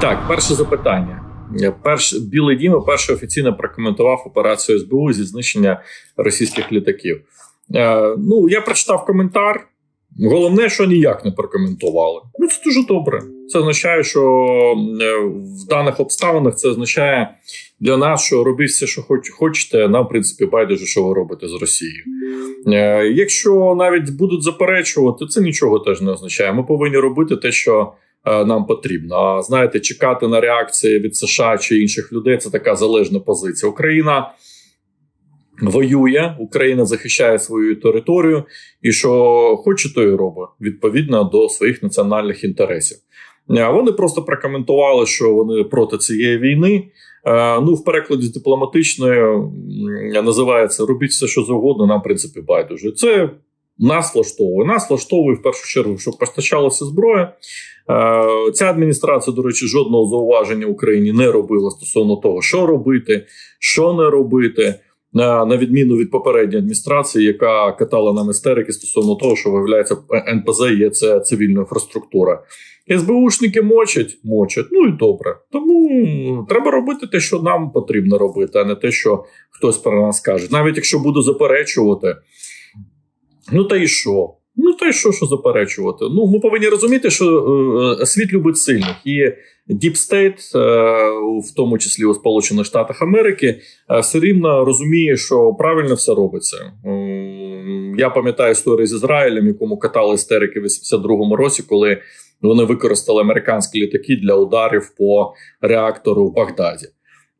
Так, перше запитання. Перш білий дім перше офіційно прокоментував операцію СБУ зі знищення російських літаків. Е, ну я прочитав коментар. Головне, що ніяк не прокоментували. Ну це дуже добре. Це означає, що е, в даних обставинах це означає для нас, що робіть все, що хоч, хочете. Нам, в принципі, байдуже, що ви робите з Росією. Е, якщо навіть будуть заперечувати, це нічого теж не означає. Ми повинні робити те, що е, нам потрібно. А знаєте, чекати на реакції від США чи інших людей це така залежна позиція. Україна воює, Україна захищає свою територію, і що хоче, то і робить відповідно до своїх національних інтересів. Е, вони просто прокоментували, що вони проти цієї війни. Е, ну, в перекладі з дипломатичної називається Робіть все, що завгодно, нам в принципі байдуже. Це нас влаштовує. Нас влаштовує в першу чергу, щоб постачалася зброя. Е, ця адміністрація, до речі, жодного зауваження Україні не робила стосовно того, що робити, що не робити на відміну від попередньої адміністрації, яка катала нам істерики стосовно того, що виявляється НПЗ є це цивільна інфраструктура. СБУшники мочать, мочать. Ну і добре. Тому треба робити те, що нам потрібно робити, а не те, що хтось про нас каже. Навіть якщо буду заперечувати, ну та й що? Ну та й що що заперечувати? Ну ми повинні розуміти, що е, світ любить сильних і State, е, в тому числі у Сполучених Штатах Америки, е, все рівно розуміє, що правильно все робиться. Я пам'ятаю історію з Ізраїлем, якому катали істерики в 82-му році, коли вони використали американські літаки для ударів по реактору в Багдаді.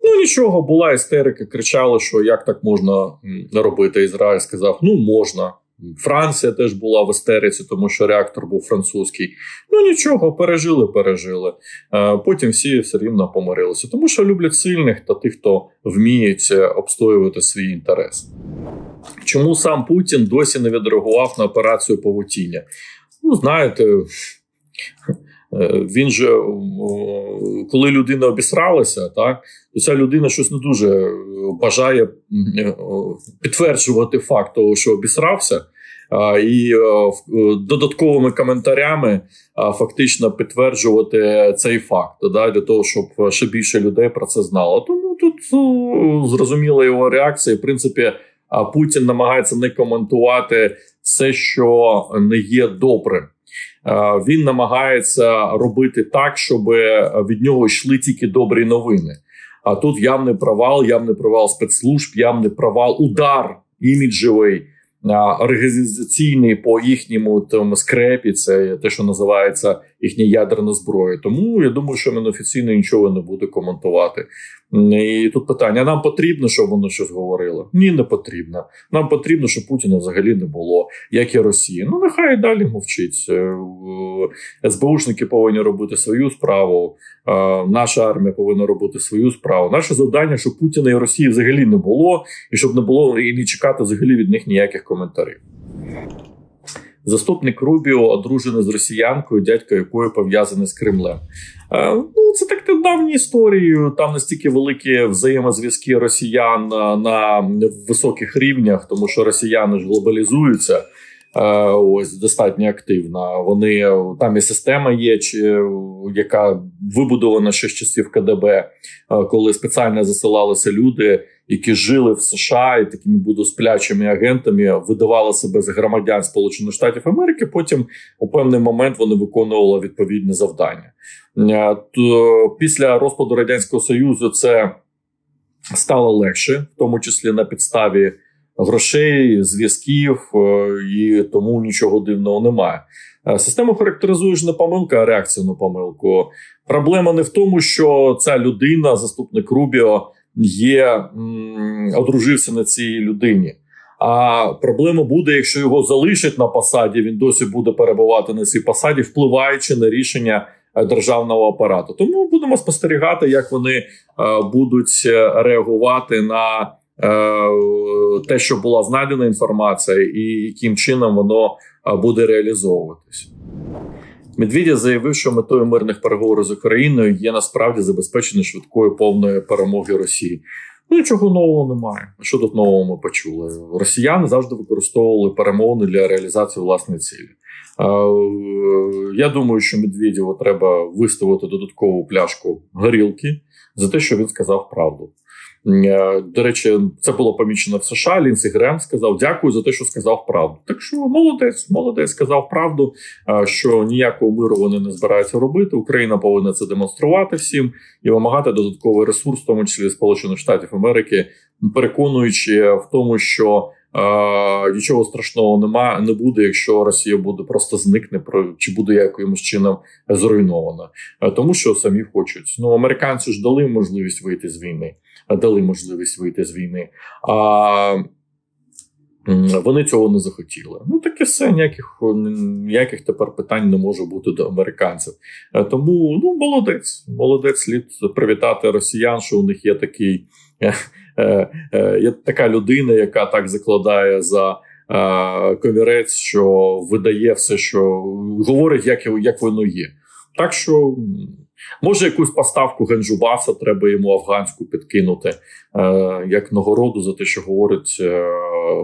Ну нічого, була істерика, кричали, що як так можна робити. Ізраїль сказав: ну можна. Франція теж була в естериці, тому що реактор був французький. Ну нічого, пережили, пережили. Е, потім всі все рівно помирилися, тому що люблять сильних та тих, хто вміють обстоювати свій інтерес. Чому сам Путін досі не відреагував на операцію павутіння? Ну, знаєте. Е, він же, коли людина обісралася, так то ця людина щось не дуже бажає підтверджувати факт того, що обісрався, і е, додатковими коментарями фактично підтверджувати цей факт, да, для того, щоб ще більше людей про це знало. Тому тут зрозуміла його реакція. В принципі, Путін намагається не коментувати все, що не є добрим. Він намагається робити так, щоб від нього йшли тільки добрі новини. А тут явний провал, явний провал спецслужб, явний провал, удар іміджевий організаційний по їхньому там скрепі, це те, що називається їхня ядерна зброя. Тому я думаю, що він офіційно нічого не буде коментувати. І тут питання: нам потрібно, щоб воно щось говорило? Ні, не потрібно. Нам потрібно, щоб Путіна взагалі не було, як і Росії. Ну нехай далі мовчить. Е, СБУшники повинні робити свою справу. Е, наша армія повинна робити свою справу. Наше завдання, щоб Путіна і Росії взагалі не було, і щоб не було і не чекати взагалі від них ніяких коментарів. Заступник Рубіо одружений з росіянкою, дядько якої пов'язаний з Кремлем. Е, ну, Це так давні історії. Там настільки великі взаємозв'язки росіян на високих рівнях, тому що росіяни ж глобалізуються. Е, ось достатньо активна. Вони там і система є, чи яка вибудована ще з часів КДБ, е, коли спеціально засилалися люди, які жили в США і такими буду сплячими агентами, видавали себе за громадян Сполучених Штатів Америки. Потім у певний момент вони виконували відповідне завдання. Е, то після розпаду радянського союзу це стало легше, в тому числі на підставі грошей, зв'язків, е, і тому нічого дивного немає. Е, систему характеризує ж не помилка, а реакція на помилку. Проблема не в тому, що ця людина, заступник Рубіо, є одружився на цій людині. А проблема буде, якщо його залишать на посаді, він досі буде перебувати на цій посаді, впливаючи на рішення е, державного апарату. Тому будемо спостерігати, як вони е, будуть реагувати на Е, те, що була знайдена інформація, і яким чином воно е, буде реалізовуватись. Медведєв заявив, що метою мирних переговорів з Україною є насправді забезпечення швидкої повної перемоги Росії. Ну, нічого нового немає. Що тут нового ми почули? Росіяни завжди використовували перемовини для реалізації власної цілі. Я думаю, що Медведєву треба виставити додаткову пляшку горілки за те, що він сказав правду. Е, до речі, це було помічено в США. Лінсі Грем сказав дякую за те, що сказав правду. Так що молодець, молодець сказав правду, е, що ніякого миру вони не збираються робити. Україна повинна це демонструвати всім і вимагати додатковий ресурс, в тому числі Сполучених Штатів Америки, переконуючи в тому, що. Е, нічого страшного нема, не буде, якщо Росія буде просто зникне чи буде якимось чином зруйнована, тому що самі хочуть. Ну американці ж дали можливість вийти з війни, дали можливість вийти з війни. А вони цього не захотіли. Ну таке все ніяких ніяких тепер питань не може бути до американців. Е, тому ну молодець, молодець слід привітати росіян, що у них є такий. Е, е, є така людина, яка так закладає за комірець, що видає все, що говорить, як як воно є. Так що може якусь поставку Генджубаса треба йому афганську підкинути як нагороду за те, що говорить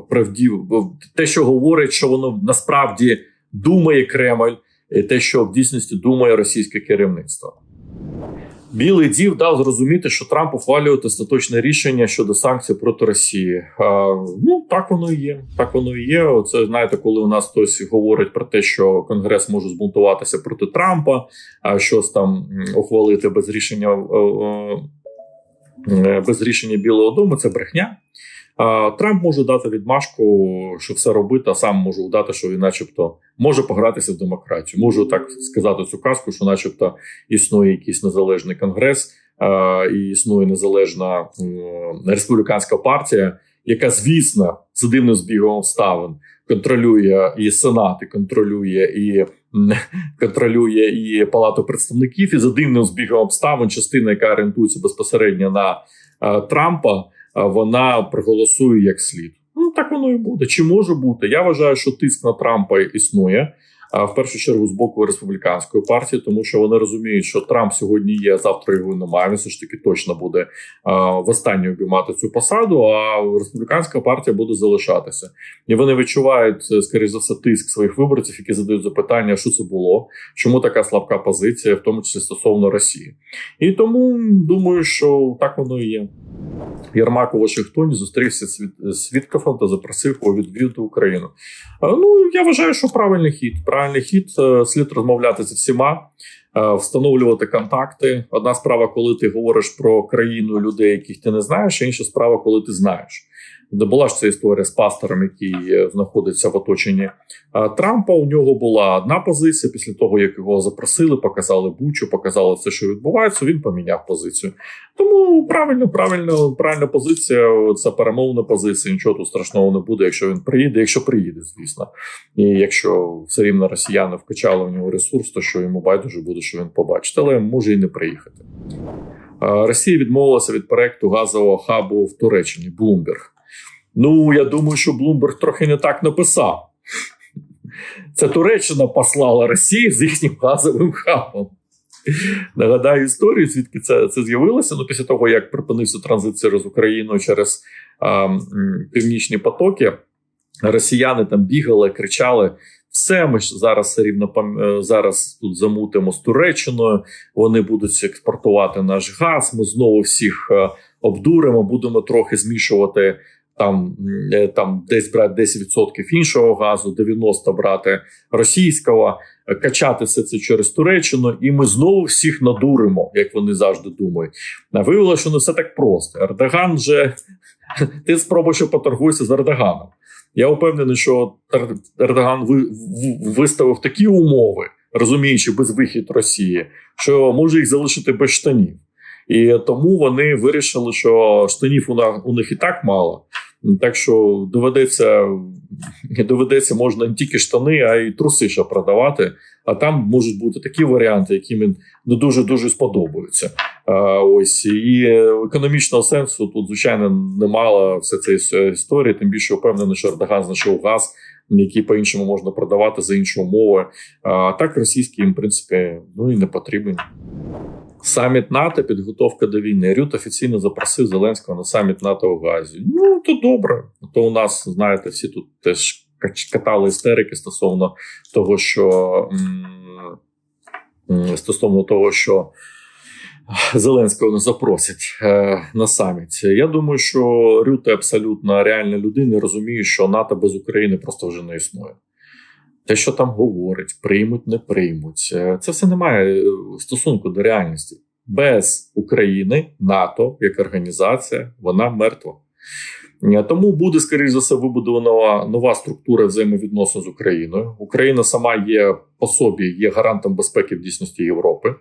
правдів, те, що говорить, що воно насправді думає Кремль, і те, що в дійсності думає російське керівництво. Білий дів дав зрозуміти, що Трамп ухвалює остаточне рішення щодо санкцій проти Росії. А, Ну так воно і є. Так воно і є. Оце знаєте, коли у нас хтось говорить про те, що Конгрес може збунтуватися проти Трампа, а щось там ухвалити без рішення е, без рішення Білого Дому. Це брехня. Трамп може дати відмашку, що все робити, а сам може удати, що він, начебто, може погратися в демократію. Можу так сказати цю казку, що, начебто, існує якийсь незалежний конгрес, і існує незалежна республіканська партія, яка, звісно, з дивним збігом обставин контролює і сенат, і контролює і контролює і палату представників, і за дивним збігом обставин, частина, яка орієнтується безпосередньо на Трампа вона проголосує як слід. Ну так воно і буде. Чи може бути? Я вважаю, що тиск на Трампа існує. В першу чергу з боку республіканської партії, тому що вони розуміють, що Трамп сьогодні є, завтра його немає. Він все ж таки точно буде в останню обіймати цю посаду. А республіканська партія буде залишатися, і вони відчувають скоріш за все тиск своїх виборців, які задають запитання, що це було, чому така слабка позиція, в тому числі стосовно Росії. І тому думаю, що так воно і є. Єрмак у Вашингтоні зустрівся з Віткафом та запросив його відвідати Україну. Ну я вважаю, що правильний хід. Правильний хід е, слід розмовляти з всіма, е, встановлювати контакти. Одна справа, коли ти говориш про країну людей, яких ти не знаєш, інша справа, коли ти знаєш. Де була ж ця історія з пастором, який е, знаходиться в оточенні Трампа. У нього була одна позиція. Після того як його запросили, показали бучу, показали все, що відбувається. Він поміняв позицію. Тому правильно, правильно, правильна позиція. Це перемовна позиція. Нічого тут страшного не буде, якщо він приїде. Якщо приїде, звісно, і якщо все рівно росіяни вкачали в нього ресурс, то що йому байдуже буде, що він побачить, але може і не приїхати. Росія відмовилася від проекту газового хабу в Туреччині. Блумберг. Ну, я думаю, що Блумберг трохи не так написав. Це Туреччина послала Росію з їхнім газовим хабом. Нагадаю історію, звідки це це з'явилося. Ну, після того, як припинився транзит через Україну через а, північні потоки, росіяни там бігали, кричали. Все, ми ж зараз рівно е, зараз тут замутимо з Туреччиною. Вони будуть експортувати наш газ. Ми знову всіх е, обдуримо, будемо трохи змішувати там е, там десь брати 10% іншого газу, 90% брати російського, качати все це через Туреччину, і ми знову всіх надуримо, як вони завжди думають. Виявилося, що не все так просто. Ердоган же ти спробуй, що поторгуйся з Ердоганом. Я впевнений, що Ердоган виставив такі умови, розуміючи безвихід Росії, що може їх залишити без штанів. І тому вони вирішили, що штанів у них і так мало. Так що доведеться доведеться можна не тільки штани, а й труси ще продавати. А там можуть бути такі варіанти, які мені не дуже дуже сподобаються. А, Ось і економічного сенсу тут звичайно немало все цієї історії. Тим більше впевнений, що Ердоган знайшов газ, який по іншому можна продавати за іншою мовою. А так російський їм в принципі ну і не потрібен. Саміт НАТО, підготовка до війни. Рют офіційно запросив Зеленського на саміт НАТО у Газі. Ну, то добре. То у нас, знаєте, всі тут теж катали істерики стосовно того, що стосовно того, що Зеленського не запросять е, на саміт. Я думаю, що Рюте абсолютно реальна людина і розуміє, що НАТО без України просто вже не існує. Те, що там говорить, приймуть, не приймуть, е, це все не має е, стосунку до реальності. Без України НАТО як організація вона мертва. Е, Тому буде, скоріш за все, вибудована нова структура взаємовідносин з Україною. Україна сама є по собі, є гарантом безпеки в дійсності Європи.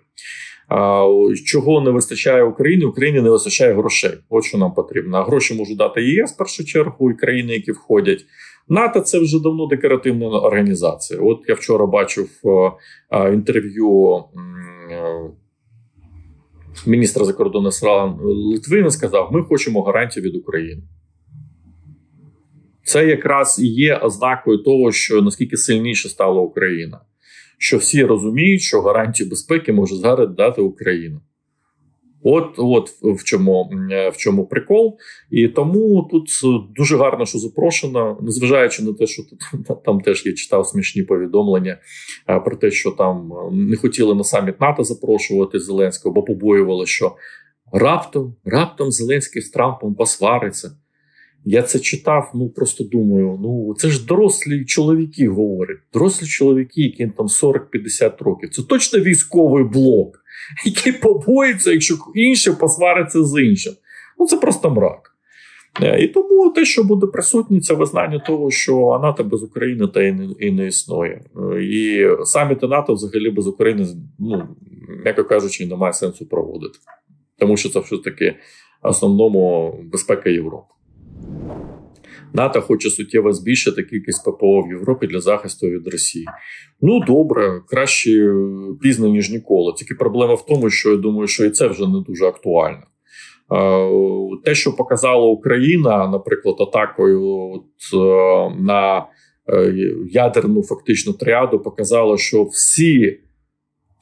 Чого не вистачає Україні? Україні не вистачає грошей. От що нам потрібно. Гроші можуть дати ЄС в першу чергу, і країни, які входять. НАТО це вже давно декоративна організація. От я вчора бачив е, е, інтерв'ю е, міністра закордонних справ Литви. Він сказав: ми хочемо гарантії від України. Це якраз і є ознакою того, що наскільки сильніше стала Україна. Що всі розуміють, що гарантії безпеки може зараз дати Україна. От, от в чому в чому прикол, і тому тут дуже гарно, що запрошено, незважаючи на те, що тут там теж я читав смішні повідомлення е, про те, що там е, не хотіли на саміт НАТО запрошувати Зеленського, бо побоювали, що раптом раптом Зеленський з Трампом посвариться. Я це читав, ну просто думаю: ну це ж дорослі чоловіки говорять, дорослі чоловіки, яким там 40-50 років. Це точно військовий блок, який побоїться, якщо інший посвариться з іншим. Ну це просто мрак. Е, І тому те, що буде присутнє, це визнання того, що НАТО без України та і не, і не існує. Е, І саміти НАТО взагалі без України, ну м'яко кажучи, немає сенсу проводити, тому що це все таки основному безпека Європи. НАТО хоче суттєво збільшити кількість ППО в Європі для захисту від Росії. Ну добре, краще е, пізно ніж ніколи. Тільки проблема в тому, що я думаю, що і це вже не дуже актуально. Е, Те, що показала Україна, наприклад, атакою от, е, на ядерну фактично тріаду, показало, що всі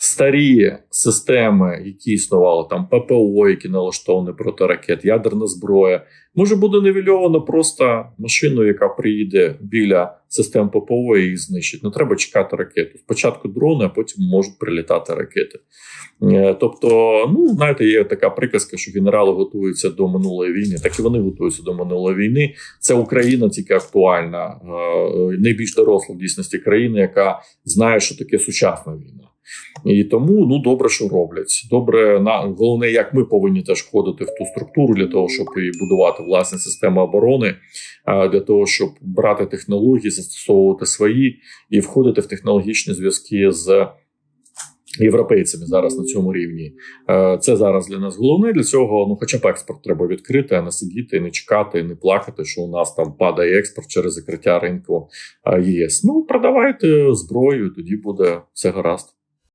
старі системи, які існували, там ППО, які налаштовані проти ракет, ядерна зброя, може буде нивельовано просто машиною, яка приїде біля систем ППО і їх знищить. Не треба чекати ракету. Спочатку дрони, а потім можуть прилітати ракети. Е, Тобто, ну знаєте, є така приказка, що генерали готуються до минулої війни, так і вони готуються до минулої війни. Це Україна тільки актуальна, е, найбільш доросла в дійсності країна, яка знає, що таке сучасна війна. І тому ну добре, що роблять. Добре, на головне, як ми повинні теж входити в ту структуру для того, щоб і будувати власні системи оборони, для того, щоб брати технології, застосовувати свої і входити в технологічні зв'язки з. Європейцями зараз на цьому рівні це зараз для нас головне. Для цього ну, хоча б експорт треба відкрити, а не сидіти, не чекати, не плакати, що у нас там падає експорт через закриття ринку ЄС. Ну продавайте зброю, тоді буде все гаразд.